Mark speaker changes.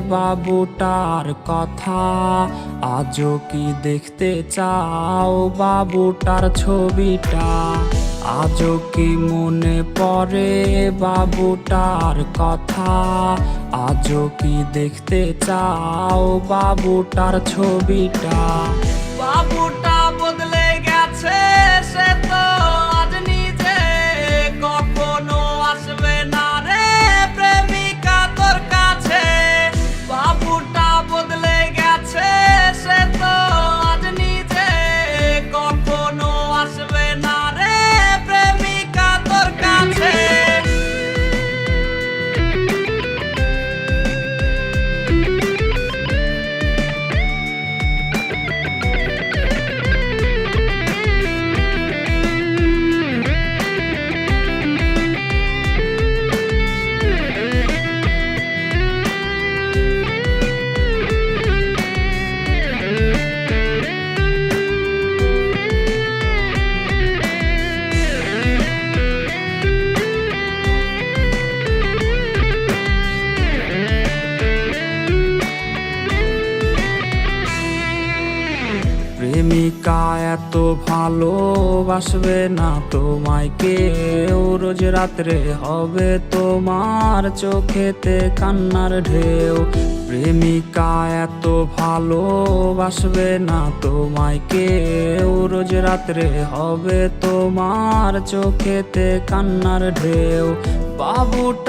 Speaker 1: বাবুটার কথা? আজও কি দেখতে চাও বাবুটার ছবিটা? আজও কি মনে পড়ে বাবুটার কথা? আজও কি দেখতে চাও বাবুটার ছবিটা? প্রেমিকা এত ভালোবাসবে না তোমায় কেউ। রোজ রাত্রে হবে তোমার চোখেতে কান্নার ঢেউ। প্রেমিকা, এত ভালোবাসবে না তোমায় কেউ। রোজ রাত্রে হবে তোমার চোখেতে কান্নার ঢেউ। বাবুটা